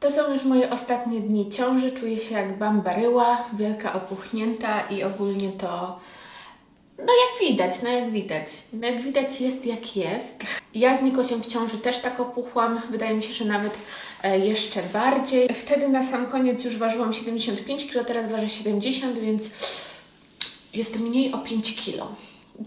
To są już moje ostatnie dni ciąży. Czuję się jak bambaryła, wielka opuchnięta i ogólnie to. No jak widać, no jak widać. No jak widać jest jak jest. Ja z Nikosiem w ciąży też tak opuchłam. Wydaje mi się, że nawet e, jeszcze bardziej. Wtedy na sam koniec już ważyłam 75 kg, teraz ważę 70, więc jest mniej o 5 kg.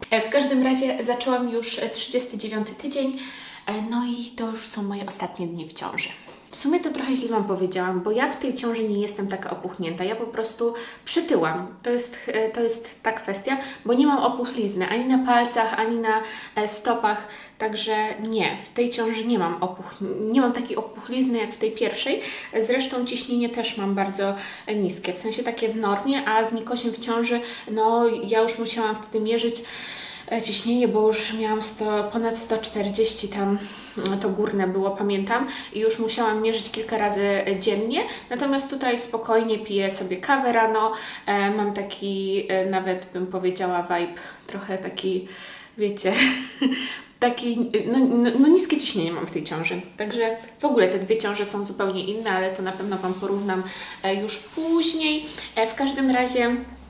E, W każdym razie zaczęłam już e, 39 tydzień, e, no i to już są moje ostatnie dni w ciąży. W sumie to trochę źle Wam powiedziałam, bo ja w tej ciąży nie jestem taka opuchnięta. Ja po prostu przytyłam. To jest, e, to jest ta kwestia, bo nie mam opuchlizny ani na palcach, ani na e, stopach. Także nie, w tej ciąży nie mam, opuch, nie mam takiej opuchlizny jak w tej pierwszej. Zresztą ciśnienie też mam bardzo e, niskie, w sensie takie w normie, a z Nikosiem w ciąży, no ja już musiałam wtedy mierzyć ciśnienie, bo już miałam 100, ponad 140 tam, no to górne było, pamiętam, i już musiałam mierzyć kilka razy e, dziennie. Natomiast tutaj spokojnie piję sobie kawę rano. E, mam taki, e, nawet bym powiedziała, vibe, trochę taki, wiecie, taki, no, no, no niskie ciśnienie mam w tej ciąży. Także w ogóle te dwie ciąże są zupełnie inne, ale to na pewno Wam porównam e, już później. E, w każdym razie E,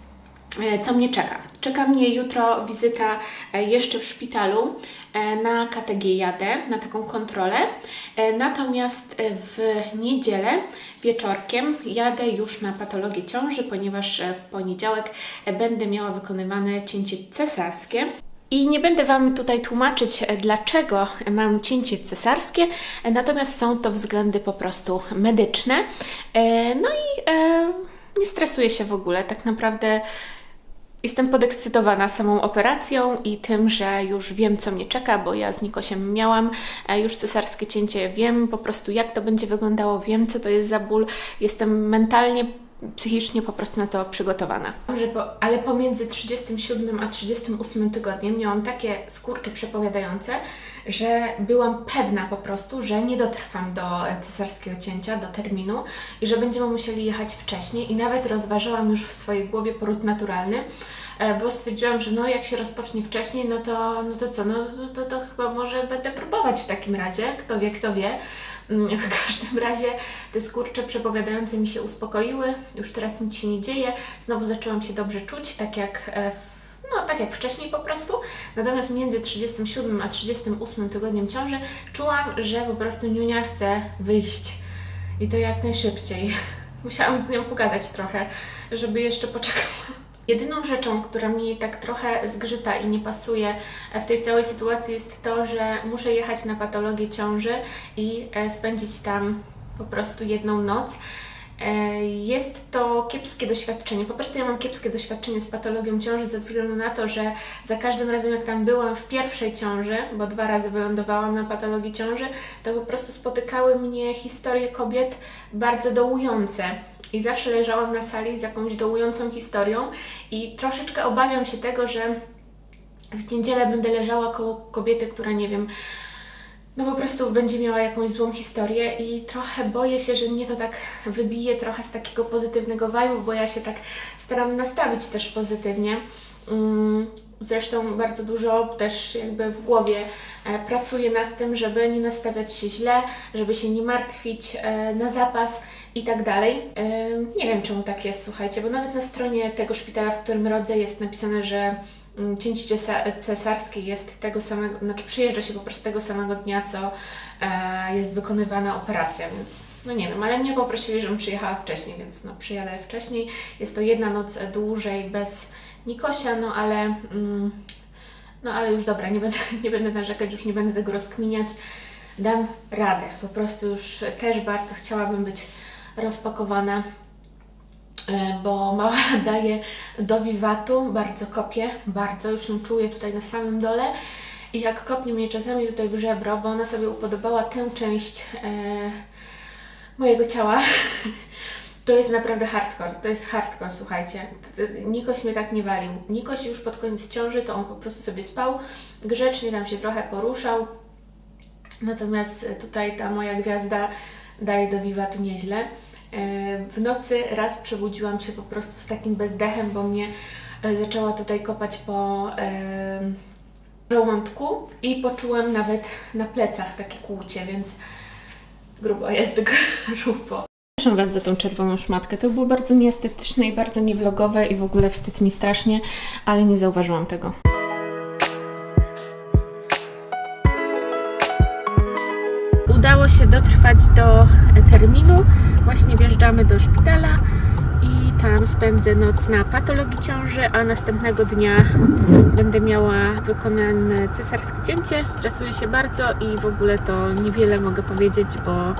co mnie czeka. Czeka mnie jutro wizyta e, jeszcze w szpitalu. E, Na KTG jadę, na taką kontrolę. E, Natomiast e, w niedzielę wieczorkiem jadę już na patologię ciąży, ponieważ e, w poniedziałek e, będę miała wykonywane cięcie cesarskie. I nie będę Wam tutaj tłumaczyć, e, dlaczego mam cięcie cesarskie, e, natomiast są to względy po prostu medyczne. E, No i e, nie stresuję się w ogóle. Tak naprawdę jestem podekscytowana samą operacją i tym, że już wiem, co mnie czeka, bo ja z Nikosiem miałam e, już cesarskie cięcie. Wiem po prostu, jak to będzie wyglądało, wiem, co to jest za ból. Jestem mentalnie psychicznie po prostu na to przygotowana. Ale pomiędzy 37 a 38 tygodniem miałam takie skurcze przepowiadające, że byłam pewna po prostu, że nie dotrwam do cesarskiego cięcia, do terminu i że będziemy musieli jechać wcześniej i nawet rozważałam już w swojej głowie poród naturalny, e, bo stwierdziłam, że no jak się rozpocznie wcześniej, no to, no to co, no to, to, to chyba może będę próbować w takim razie, kto wie, kto wie. Mm, W każdym razie te skurcze przepowiadające mi się uspokoiły, już teraz nic się nie dzieje, znowu zaczęłam się dobrze czuć, tak jak e, no, tak jak wcześniej po prostu. Natomiast między 37 a 38 tygodniem ciąży czułam, że po prostu Niunia chce wyjść. I to jak najszybciej. Musiałam z nią pogadać trochę, żeby jeszcze poczekała. Jedyną rzeczą, która mi tak trochę zgrzyta i nie pasuje w tej całej sytuacji jest to, że muszę jechać na patologię ciąży i e, spędzić tam po prostu jedną noc. E, Jest to kiepskie doświadczenie. Po prostu ja mam kiepskie doświadczenie z patologią ciąży ze względu na to, że za każdym razem jak tam byłam w pierwszej ciąży, bo dwa razy wylądowałam na patologii ciąży, to po prostu spotykały mnie historie kobiet bardzo dołujące. I zawsze leżałam na sali z jakąś dołującą historią i troszeczkę obawiam się tego, że w niedzielę będę leżała koło kobiety, która nie wiem, no po prostu będzie miała jakąś złą historię i trochę boję się, że mnie to tak wybije trochę z takiego pozytywnego vibe'u, bo ja się tak staram nastawić też pozytywnie. Mm, Zresztą bardzo dużo też jakby w głowie e, pracuję nad tym, żeby nie nastawiać się źle, żeby się nie martwić e, na zapas i tak dalej. Nie wiem czemu tak jest, słuchajcie, bo nawet na stronie tego szpitala, w którym rodzę jest napisane, że mm, cięcie cesa- cesarskie jest tego samego, znaczy przyjeżdża się po prostu tego samego dnia, co e, jest wykonywana operacja, więc no nie wiem, ale mnie poprosili, żebym przyjechała wcześniej, więc no przyjadę wcześniej. Jest to jedna noc dłużej bez Nikosia, no ale mm, no ale już dobra, nie będę, nie będę narzekać, już nie będę tego rozkminiać. Dam radę, po prostu już też bardzo chciałabym być rozpakowana E, bo mała daje do wiwatu, bardzo kopie, bardzo, już ją czuję tutaj na samym dole i jak kopnie mnie czasami tutaj w żebro, bo ona sobie upodobała tę część e, mojego ciała, to jest naprawdę hardcore, to jest hardcore, słuchajcie. Nikoś mnie tak nie walił. Nikoś już pod koniec ciąży, to on po prostu sobie spał, grzecznie tam się trochę poruszał, natomiast tutaj ta moja gwiazda daje do wiwatu nieźle. E, W nocy raz przebudziłam się po prostu z takim bezdechem, bo mnie e, zaczęła tutaj kopać po e, żołądku i poczułam nawet na plecach takie kłucie, więc grubo jest grubo. Przepraszam Was za tą czerwoną szmatkę. To było bardzo nieestetyczne i bardzo niewlogowe i w ogóle wstyd mi strasznie, ale nie zauważyłam tego. Udało się dotrwać do terminu. Właśnie wjeżdżamy do szpitala i tam spędzę noc na patologii ciąży, a następnego dnia będę miała wykonane cesarskie cięcie. Stresuję się bardzo i w ogóle to niewiele mogę powiedzieć, bo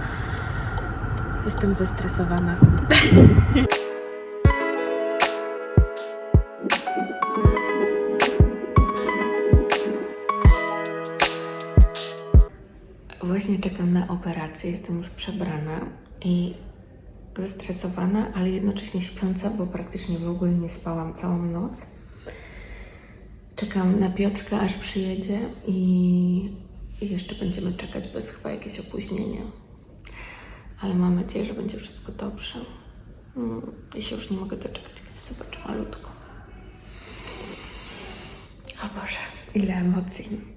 jestem zestresowana. czekam na operację, jestem już przebrana i zestresowana, ale jednocześnie śpiąca, bo praktycznie w ogóle nie spałam całą noc. Czekam na Piotrka, aż przyjedzie i, i jeszcze będziemy czekać bez chyba jakieś opóźnienie. Ale mam nadzieję, że będzie wszystko dobrze. Mm, Ja się już nie mogę doczekać, kiedy zobaczę malutko. O Boże, ile emocji.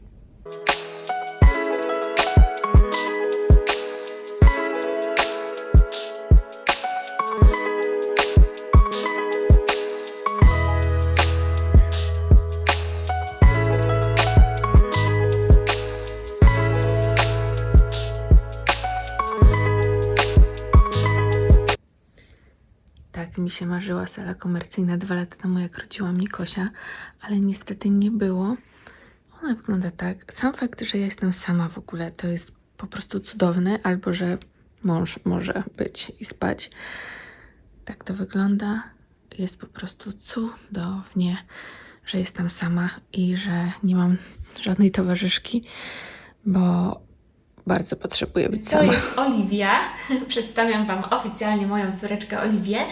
Tak mi się marzyła sala komercyjna dwa lata temu, jak rodziłam Nikosia, ale niestety nie było. Ona wygląda tak. Sam fakt, że ja jestem sama w ogóle, to jest po prostu cudowny, albo że mąż może być i spać. Tak to wygląda. Jest po prostu cudownie, że jestem sama i że nie mam żadnej towarzyszki, bo bardzo potrzebuję być To sama. jest Oliwia. Przedstawiam Wam oficjalnie moją córeczkę Oliwię,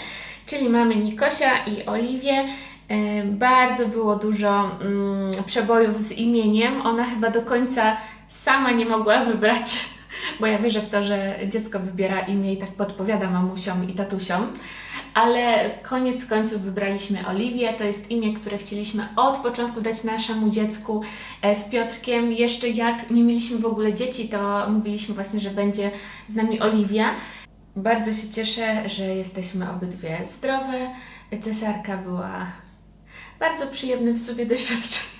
czyli mamy Nikosia i Oliwię. E, Bardzo było dużo mm, przebojów z imieniem. Ona chyba do końca sama nie mogła wybrać, bo ja wierzę w to, że dziecko wybiera imię i tak podpowiada mamusiom i tatusiom. Ale koniec końców wybraliśmy Oliwię. To jest imię, które chcieliśmy od początku dać naszemu dziecku e, z Piotrkiem. Jeszcze jak nie mieliśmy w ogóle dzieci, to mówiliśmy właśnie, że będzie z nami Oliwia. Bardzo się cieszę, że jesteśmy obydwie zdrowe. Cesarka była bardzo przyjemnym w sobie doświadczeniem.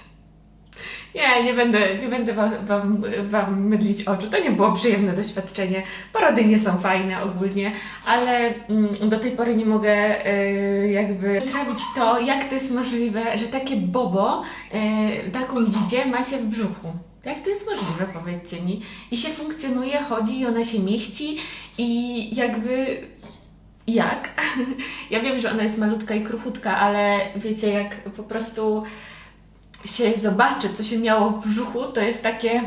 Nie, nie będę, nie będę wam, wam, wam mydlić oczu. To nie było przyjemne doświadczenie. Porody nie są fajne ogólnie, ale mm, do tej pory nie mogę y, jakby trawić to, jak to jest możliwe, że takie bobo, y, taką dzidzie ma się w brzuchu. Jak to jest możliwe, powiedzcie mi. I się funkcjonuje, chodzi i ona się mieści i jakby jak? Ja wiem, że ona jest malutka i kruchutka, ale wiecie, jak po prostu się zobaczy, co się miało w brzuchu, to jest takie.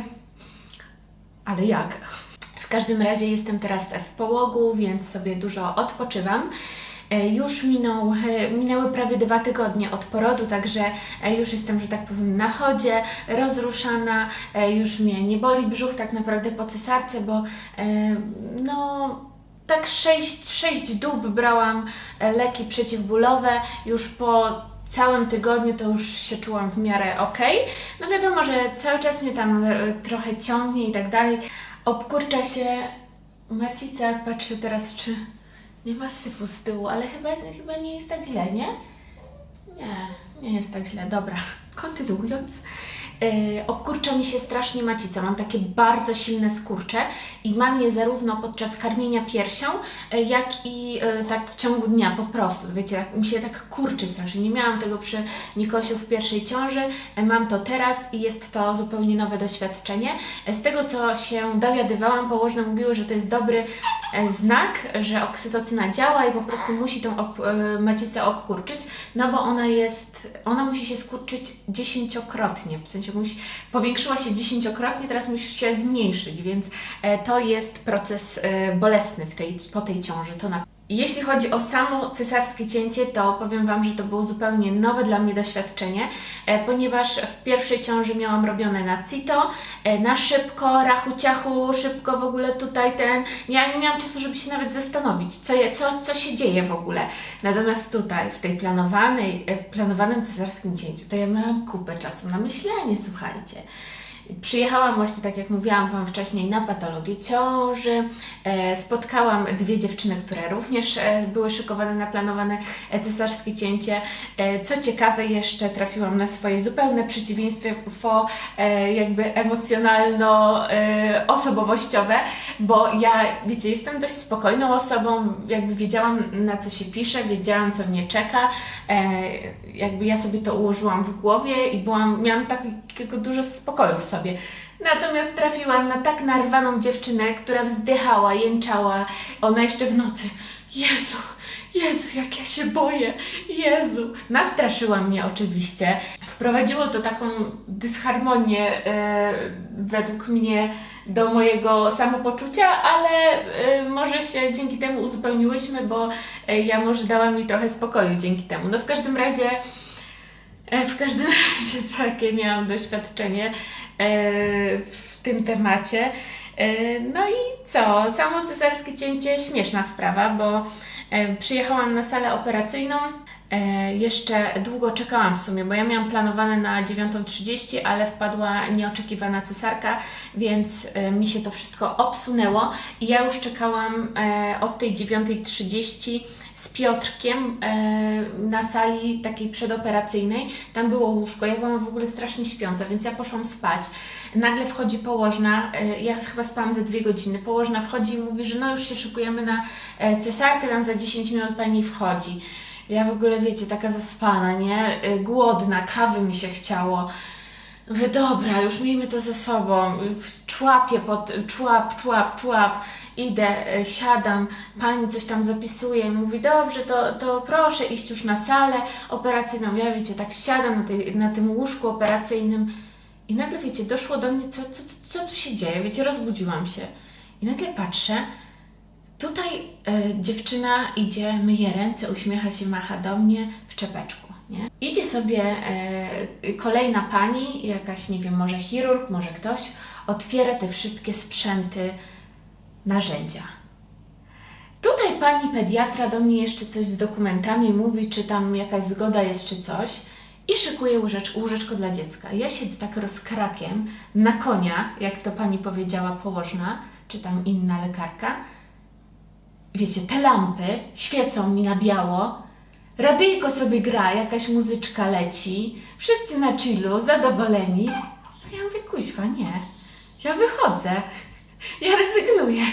Ale jak? W każdym razie jestem teraz w połogu, więc sobie dużo odpoczywam. E, Już minął, e, minęły prawie dwa tygodnie od porodu, także e, już jestem, że tak powiem, na chodzie, rozruszana, już mnie nie boli brzuch tak naprawdę po cesarce, bo no tak 6, 6 dób brałam leki przeciwbólowe, już po całym tygodniu to już się czułam w miarę ok. No wiadomo, że cały czas mnie tam trochę ciągnie i tak dalej. Obkurcza się macica, patrzę teraz, czy nie ma syfu z tyłu, ale chyba, chyba nie jest tak źle, nie? Nie, nie jest tak źle. Dobra, kontynuując. Yy, obkurcza mi się strasznie macica. Mam takie bardzo silne skurcze i mam je zarówno podczas karmienia piersią, yy, jak i yy, tak w ciągu dnia po prostu. Wiecie, tak, mi się tak kurczy strasznie. Nie miałam tego przy Nikosiu w pierwszej ciąży. Mam to teraz i jest to zupełnie nowe doświadczenie. Z tego, co się dowiadywałam, położne mówiły, że to jest dobry znak, że oksytocyna działa i po prostu musi tą ob, macicę obkurczyć, no bo ona jest, ona musi się skurczyć dziesięciokrotnie, w sensie musi, powiększyła się dziesięciokrotnie, teraz musi się zmniejszyć, więc e, to jest proces e, bolesny w tej, po tej ciąży, to na jeśli chodzi o samo cesarskie cięcie, to powiem Wam, że to było zupełnie nowe dla mnie doświadczenie, e, ponieważ w pierwszej ciąży miałam robione na CITO, e, na szybko, rachu ciachu, szybko w ogóle tutaj ten. Ja nie miałam czasu, żeby się nawet zastanowić, co, je, co, co się dzieje w ogóle. Natomiast tutaj, w tej planowanej, e, w planowanym cesarskim cięciu, to ja miałam kupę czasu na myślenie, słuchajcie. Przyjechałam właśnie, tak jak mówiłam Wam wcześniej, na patologię ciąży. E, spotkałam dwie dziewczyny, które również e, były szykowane na planowane e, cesarskie cięcie. Co ciekawe, jeszcze trafiłam na swoje zupełne przeciwieństwo, jakby emocjonalno-osobowościowe, bo ja, wiecie, jestem dość spokojną osobą, jakby wiedziałam na co się pisze, wiedziałam co mnie czeka, jakby ja sobie to ułożyłam w głowie i byłam, miałam takiego dużo spokoju w sobie. Natomiast trafiłam na tak narwaną dziewczynę, która wzdychała, jęczała, ona jeszcze w nocy. Jezu, Jezu, jak ja się boję, Jezu. Nastraszyła mnie oczywiście. Wprowadziło to taką dysharmonię e, według mnie do mojego samopoczucia, ale e, może się dzięki temu uzupełniłyśmy, bo e, ja może dałam mi trochę spokoju dzięki temu. No w każdym razie, e, w każdym razie takie miałam doświadczenie w tym temacie. E, No i co? Samo cesarskie cięcie śmieszna sprawa, bo e, przyjechałam na salę operacyjną. E, Jeszcze długo czekałam w sumie, bo ja miałam planowane na 9.30, ale wpadła nieoczekiwana cesarka, więc e, mi się to wszystko obsunęło i ja już czekałam e, od tej 9.30 z Piotrkiem na sali takiej przedoperacyjnej. Tam było łóżko, ja byłam w ogóle strasznie śpiąca, więc ja poszłam spać. Nagle wchodzi położna, ja chyba spałam ze dwie godziny. Położna wchodzi i mówi, że no już się szykujemy na cesarkę, tam za 10 minut pani wchodzi. Ja w ogóle, wiecie, taka zaspana, nie? E, Głodna, kawy mi się chciało. Mówię, dobra, już miejmy to ze sobą. Człapię pod, człap, człap, człap. Idę, e, siadam, pani coś tam zapisuje. Mówi, dobrze, to, to proszę iść już na salę operacyjną. Ja, wiecie, tak siadam na, tej, na tym łóżku operacyjnym i nagle, wiecie, doszło do mnie, co, co, co tu się dzieje. Wiecie, rozbudziłam się. I nagle patrzę, tutaj e, dziewczyna idzie, myje ręce, uśmiecha się, macha do mnie w czepeczku. Nie? Idzie sobie e, kolejna pani, jakaś, nie wiem, może chirurg, może ktoś, otwiera te wszystkie sprzęty, narzędzia. Tutaj pani pediatra do mnie jeszcze coś z dokumentami mówi, czy tam jakaś zgoda jest, czy coś. I szykuje łóżeczko, łóżeczko dla dziecka. Ja siedzę tak rozkrakiem na konia, jak to pani powiedziała położna, czy tam inna lekarka. Wiecie, te lampy świecą mi na biało, radyjko sobie gra, jakaś muzyczka leci, wszyscy na chillu, zadowoleni. A ja mówię, kuźwa, nie. Ja wychodzę. Ja rezygnuję.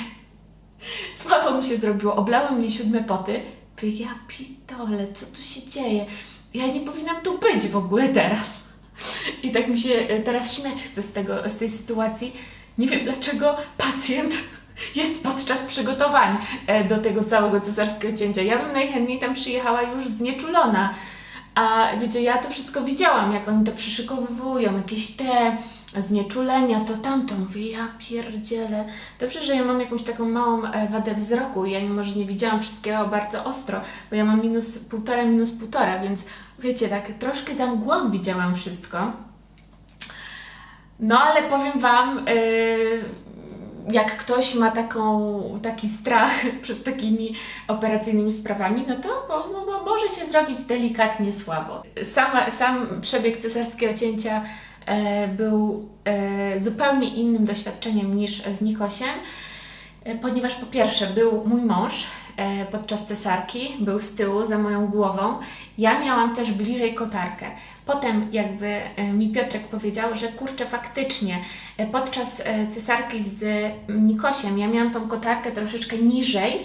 Słabo mi się zrobiło, oblały mnie siódme poty. Mówię, ja pitole, co tu się dzieje? Ja nie powinnam tu być w ogóle teraz. I tak mi się e, teraz śmiać chce z, tego, z tej sytuacji. Nie wiem dlaczego pacjent jest podczas przygotowań e, do tego całego cesarskiego cięcia. Ja bym najchętniej tam przyjechała już znieczulona. A wiecie, ja to wszystko widziałam, jak oni to przyszykowywują, jakieś te znieczulenia, to tamto. Mówię, ja pierdzielę. Dobrze, że ja mam jakąś taką małą e, wadę wzroku. Ja może nie widziałam wszystkiego bardzo ostro, bo ja mam minus półtora, minus półtora, więc wiecie, tak troszkę za mgłą widziałam wszystko. No, ale powiem Wam, yy, jak ktoś ma taką, taki strach przed takimi operacyjnymi sprawami, no to bo, bo może się zrobić delikatnie słabo. Sama, sam przebieg cesarskiego cięcia e, był e, zupełnie innym doświadczeniem niż z Nikosiem, e, ponieważ po pierwsze był mój mąż podczas cesarki, był z tyłu za moją głową. Ja miałam też bliżej kotarkę. Potem jakby e, mi Piotrek powiedział, że kurczę faktycznie e, podczas e, cesarki z Nikosiem ja miałam tą kotarkę troszeczkę niżej,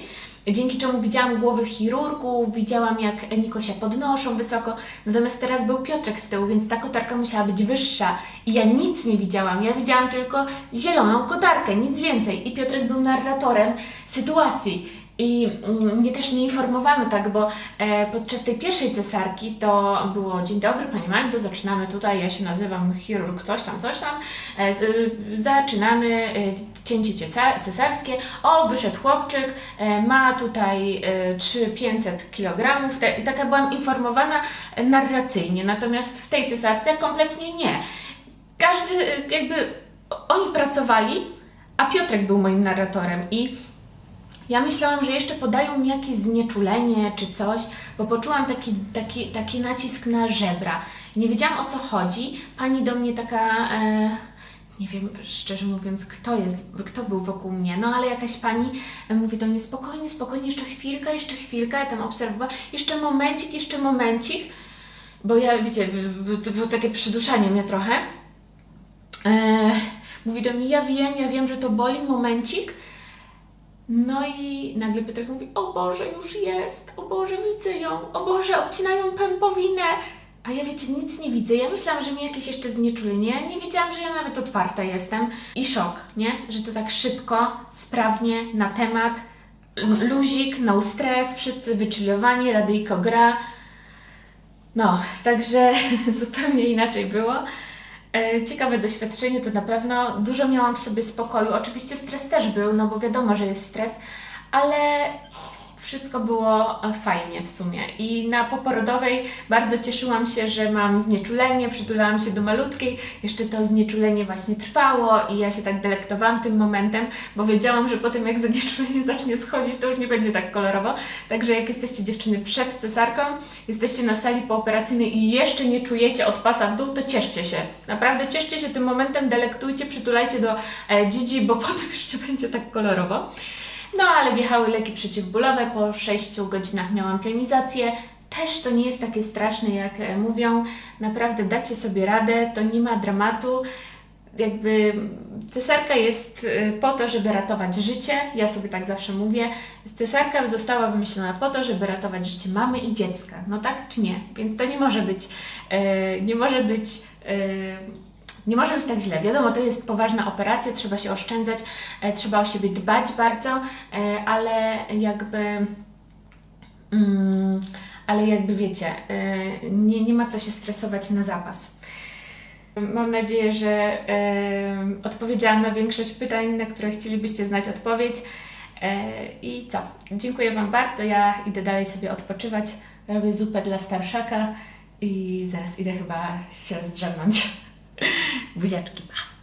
dzięki czemu widziałam głowy chirurgów, widziałam jak Nikosia podnoszą wysoko, natomiast teraz był Piotrek z tyłu, więc ta kotarka musiała być wyższa i ja nic nie widziałam, ja widziałam tylko zieloną kotarkę, nic więcej i Piotrek był narratorem sytuacji. I mm, mnie też nie informowano tak, bo e, podczas tej pierwszej cesarki to było Dzień dobry Pani Magdo, zaczynamy tutaj, ja się nazywam chirurg coś tam, coś tam, e, zaczynamy e, cięcie cesarskie, o wyszedł chłopczyk, ma tutaj e, 3500 kg i taka byłam informowana narracyjnie, natomiast w tej cesarce kompletnie nie. Każdy jakby, oni pracowali, a Piotrek był moim narratorem i ja myślałam, że jeszcze podają mi jakieś znieczulenie czy coś, bo poczułam taki, taki, taki nacisk na żebra. Nie wiedziałam o co chodzi. Pani do mnie taka, e, nie wiem szczerze mówiąc, kto jest, kto był wokół mnie, no ale jakaś pani e, mówi do mnie spokojnie, spokojnie, jeszcze chwilkę, jeszcze chwilkę, ja tam obserwowałam, jeszcze momencik, jeszcze momencik, bo ja, wiecie, to było takie przyduszanie mnie trochę. E, mówi do mnie, ja wiem, ja wiem, że to boli, momencik. No i nagle Piotrek mówi, o Boże, już jest, o Boże, widzę ją, o Boże, obcinają pępowinę. A ja wiecie, nic nie widzę. Ja myślałam, że mi jakieś jeszcze znieczulenie. Nie wiedziałam, że ja nawet otwarta jestem. I szok, nie? Że to tak szybko, sprawnie, na temat. Luzik, no stres, wszyscy wyczylowani, radyjko gra. No, także zupełnie inaczej było. E, Ciekawe doświadczenie to na pewno. Dużo miałam w sobie spokoju. Oczywiście stres też był, no bo wiadomo, że jest stres, ale wszystko było e, fajnie w sumie. I na poporodowej bardzo cieszyłam się, że mam znieczulenie, przytulałam się do malutkiej. Jeszcze to znieczulenie właśnie trwało i ja się tak delektowałam tym momentem, bo wiedziałam, że po tym jak znieczulenie zacznie schodzić, to już nie będzie tak kolorowo. Także jak jesteście dziewczyny przed cesarką, jesteście na sali pooperacyjnej i jeszcze nie czujecie od pasa w dół, to cieszcie się. Naprawdę cieszcie się tym momentem, delektujcie, przytulajcie do e, dzidzi, bo potem już nie będzie tak kolorowo. No ale wjechały leki przeciwbólowe, po 6 godzinach miałam pionizację. Też to nie jest takie straszne, jak e, mówią. Naprawdę dacie sobie radę, to nie ma dramatu. Jakby cesarka jest e, po to, żeby ratować życie. Ja sobie tak zawsze mówię. Cesarka została wymyślona po to, żeby ratować życie mamy i dziecka. No tak czy nie? Więc to nie może być, e, nie może być. Nie może być tak źle. Wiadomo, to jest poważna operacja, trzeba się oszczędzać, e, trzeba o siebie dbać bardzo, e, ale jakby. Mm, ale jakby wiecie, e, nie, nie ma co się stresować na zapas. Mam nadzieję, że odpowiedziałam na większość pytań, na które chcielibyście znać odpowiedź. I co? Dziękuję Wam bardzo. Ja idę dalej sobie odpoczywać. Robię zupę dla starszaka i zaraz idę chyba się zdrzemnąć. Buziaczki, pa!